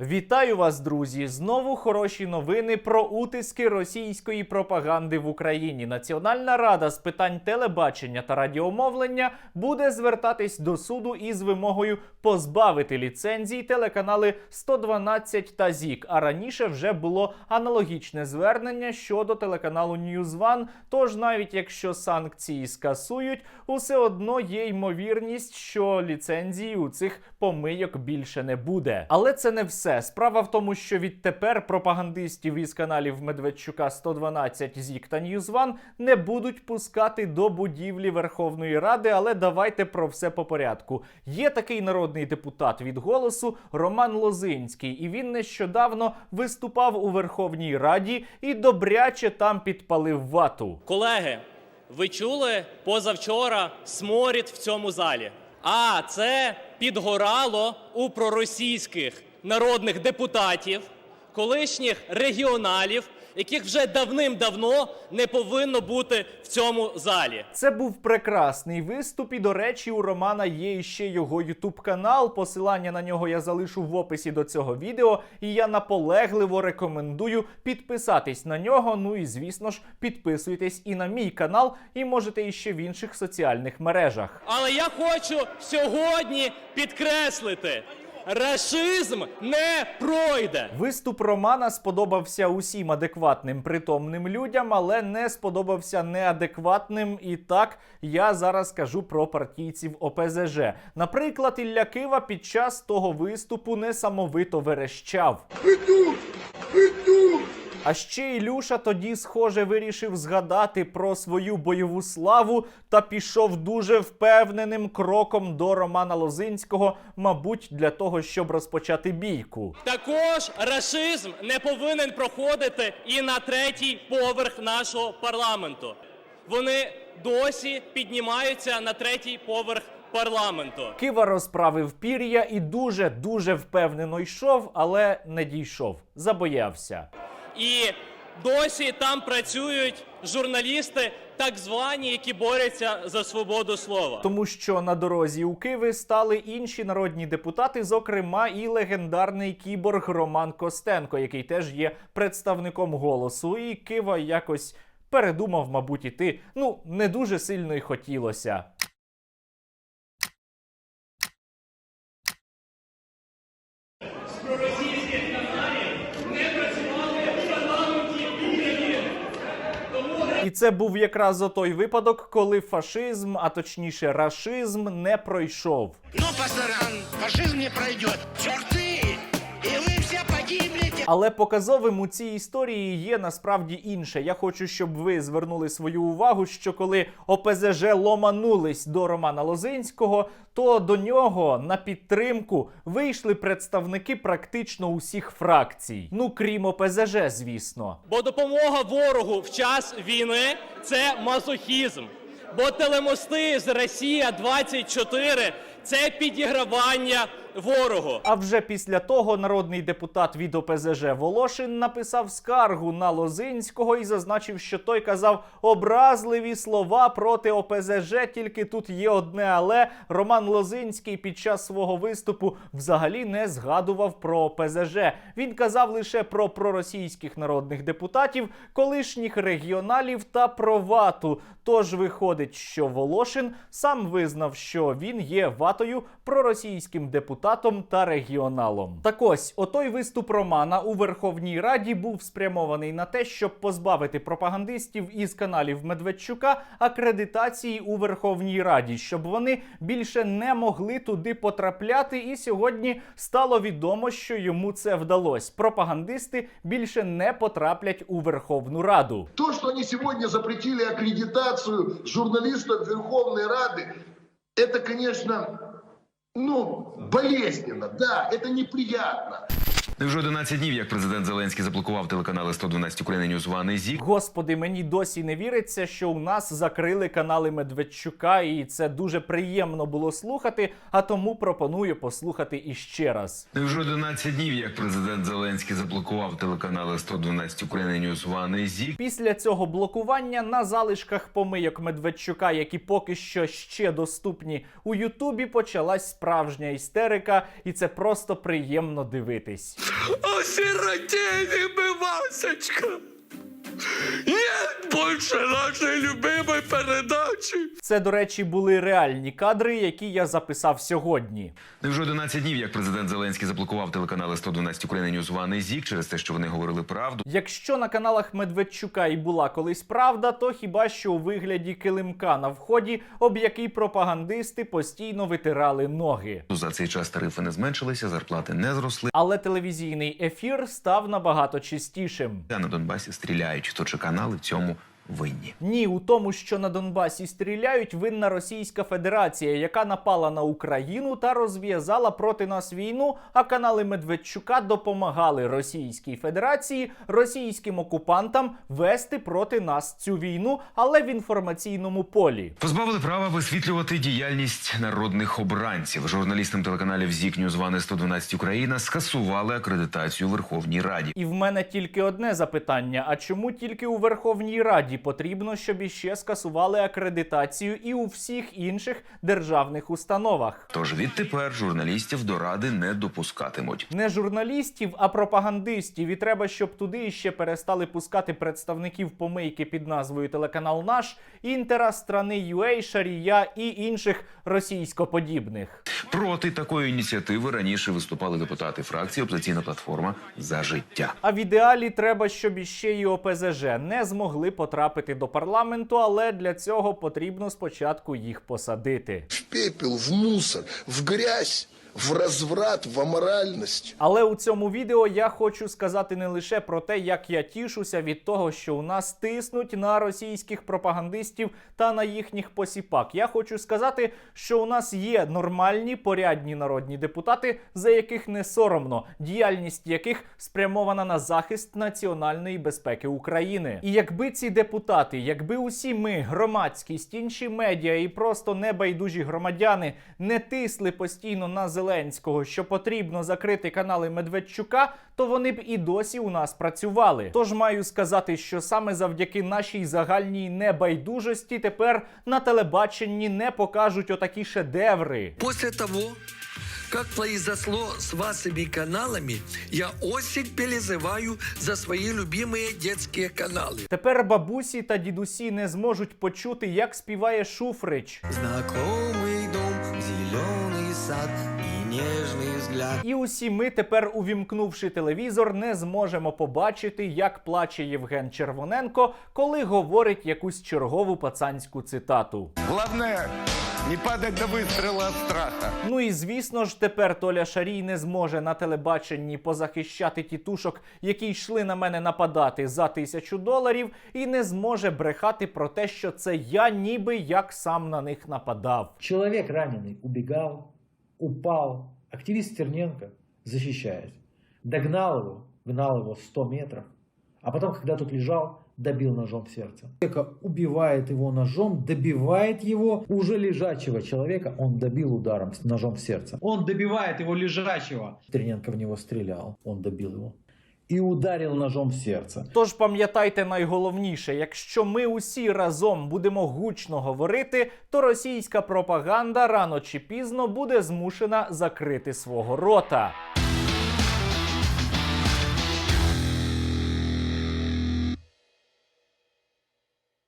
Вітаю вас, друзі! Знову хороші новини про утиски російської пропаганди в Україні. Національна рада з питань телебачення та радіомовлення буде звертатись до суду із вимогою позбавити ліцензій телеканали 112 та ЗІК. А раніше вже було аналогічне звернення щодо телеканалу Ньюзван. Тож, навіть якщо санкції скасують, усе одно є ймовірність, що ліцензії у цих помийок більше не буде. Але це не все. Справа в тому, що відтепер пропагандистів із каналів Медведчука 112 ЗІК та Ньюзван не будуть пускати до будівлі Верховної Ради. Але давайте про все по порядку. Є такий народний депутат від голосу Роман Лозинський, і він нещодавно виступав у Верховній Раді і добряче там підпалив вату. Колеги, ви чули позавчора сморід в цьому залі? А це підгорало у проросійських народних депутатів, колишніх регіоналів, яких вже давним-давно не повинно бути в цьому залі. Це був прекрасний виступ. І, до речі, у Романа є ще його ютуб канал. Посилання на нього я залишу в описі до цього відео. І я наполегливо рекомендую підписатись на нього. Ну і звісно ж, підписуйтесь і на мій канал, і можете іще в інших соціальних мережах. Але я хочу сьогодні підкреслити: рашизм не пройде. Виступ Романа сподобався усім адекватним притомним людям, але не сподобався неадекватним. І так я зараз кажу про партійців ОПЗЖ. Наприклад, Ілля Кива під час того виступу несамовито верещав. Иду! Иду! А ще Ілюша тоді, схоже, вирішив згадати про свою бойову славу та пішов дуже впевненим кроком до Романа Лозинського, мабуть, для того, щоб розпочати бійку. Також рашизм не повинен проходити і на третій поверх нашого парламенту. Вони досі піднімаються на третій поверх парламенту. Кива розправив пір'я і дуже дуже впевнено йшов, але не дійшов. Забоявся. І досі там працюють журналісти, так звані, які борються за свободу слова. Тому що на дорозі у Киви стали інші народні депутати, зокрема і легендарний кіборг Роман Костенко, який теж є представником голосу. І Кива якось передумав, мабуть, іти. Ну, не дуже сильно й хотілося. І це був якраз отой випадок, коли фашизм, а точніше рашизм, не пройшов. Ну, пасаран, фашизм не пройде. Чорти! І погибнете! Але показовим у цій історії є насправді інше. Я хочу, щоб ви звернули свою увагу, що коли ОПЗЖ ломанулись до Романа Лозинського, то до нього на підтримку вийшли представники практично усіх фракцій. Ну крім ОПЗЖ, звісно. Бо допомога ворогу в час війни це мазохізм. Бо телемости з Росія 24 це підігравання ворогу. А вже після того народний депутат від ОПЗЖ Волошин написав скаргу на Лозинського і зазначив, що той казав образливі слова проти ОПЗЖ. Тільки тут є одне, але Роман Лозинський під час свого виступу взагалі не згадував про ОПЗЖ. Він казав лише про проросійських народних депутатів, колишніх регіоналів та про вату. Тож виходить, що Волошин сам визнав, що він є ватою проросійським депутатом та регіоналом. Так ось, отой виступ Романа у Верховній Раді був спрямований на те, щоб позбавити пропагандистів із каналів Медведчука акредитації у Верховній Раді, щоб вони більше не могли туди потрапляти. І сьогодні стало відомо, що йому це вдалося. Пропагандисти більше не потраплять у Верховну Раду. То, что они сегодня запретили аккредитацию журналистов Верховной Рады, это, конечно, ну, болезненно, да, это неприятно. Вже 11 днів, як президент Зеленський заблокував телеканали 112 України Ньюз Ван і ЗІК. Господи, мені досі не віриться, що у нас закрили канали Медведчука, і це дуже приємно було слухати. А тому пропоную послухати іще раз. Вже 11 днів, як президент Зеленський заблокував телеканали 112 України Ньюз Ван і ЗІК. Після цього блокування на залишках помийок Медведчука, які поки що ще доступні у Ютубі, почалась справжня істерика, і це просто приємно дивитись. Осиротели бы, Васечка! Нет больше нашей любимой передачи! Це, до речі, були реальні кадри, які я записав сьогодні. Не вже 11 днів, як президент Зеленський заблокував телеканали 112 Україна News One і ЗІК через те, що вони говорили правду. Якщо на каналах Медведчука і була колись правда, то хіба що у вигляді килимка на вході, об який пропагандисти постійно витирали ноги. За цей час тарифи не зменшилися, зарплати не зросли. Але телевізійний ефір став набагато чистішим. А на Донбасі стріляють. Хто чи канали в цьому винні. Ні, у тому, що на Донбасі стріляють, винна Російська Федерація, яка напала на Україну та розв'язала проти нас війну. А канали Медведчука допомагали Російській Федерації, російським окупантам вести проти нас цю війну, але в інформаційному полі. Позбавили права висвітлювати діяльність народних обранців. Журналістам телеканалів ЗІК One 112 Україна скасували акредитацію Верховній Раді. І в мене тільки одне запитання: а чому тільки у Верховній Раді потрібно, щоб іще скасували акредитацію і у всіх інших державних установах? Тож відтепер журналістів до ради не допускатимуть. Не журналістів, а пропагандистів. І треба, щоб туди ще перестали пускати представників помийки під назвою Телеканал Наш, Інтера, страни UA, Шарія і інших російськоподібних. Проти такої ініціативи раніше виступали депутати фракції Опозиційна платформа за життя. А в ідеалі треба, щоб іще і ОПЗЖ не змогли потрапити до парламенту, але для цього потрібно спочатку їх посадити. В пепел, в мусор, в грязь, в разврат, в аморальность. Але у цьому відео я хочу сказати не лише про те, як я тішуся від того, що у нас тиснуть на російських пропагандистів та на їхніх посіпак. Я хочу сказати, що у нас є нормальні порядні народні депутати, за яких не соромно, діяльність яких спрямована на захист національної безпеки України. І якби ці депутати, якби усі ми, громадськість, інші медіа і просто небайдужі громадяни не тисли постійно на Зеленського, що потрібно закрити канали Медведчука, то вони б і досі у нас працювали. Тож маю сказати, що саме завдяки нашій загальній небайдужості тепер на телебаченні не покажуть отакі шедеври. После того, как произошло с вашими каналами, я осень перезываю за свои любимые детские каналы. Тепер бабусі та дідусі не зможуть почути, як співає Шуфрич. Знакомый дом, зеленый сад и нежный взгляд. І усі ми тепер, увімкнувши телевізор, не зможемо побачити, як плаче Євген Червоненко, коли говорить якусь чергову пацанську цитату. Главное, не падать до выстрела от страха. Ну і звісно ж, тепер Толя Шарій не зможе на телебаченні позахищати тітушок, які йшли на мене нападати за тисячу доларів, і не зможе брехати про те, що це я ніби як сам на них нападав. Человек раненый убегал, Упал. Активист Стерненко, защищаясь, догнал его, гнал его 100 метров, а потом, когда тот лежал, добил ножом в сердце. Человека убивает его ножом, добивает его уже лежачего человека, он добил ударом с ножом в сердце. Он добивает его лежачего. Стерненко в него стрелял, он добил его. И ударив ножом в серце. Тож пам'ятайте найголовніше: якщо ми усі разом будемо гучно говорити, то російська пропаганда рано чи пізно буде змушена закрити свого рота.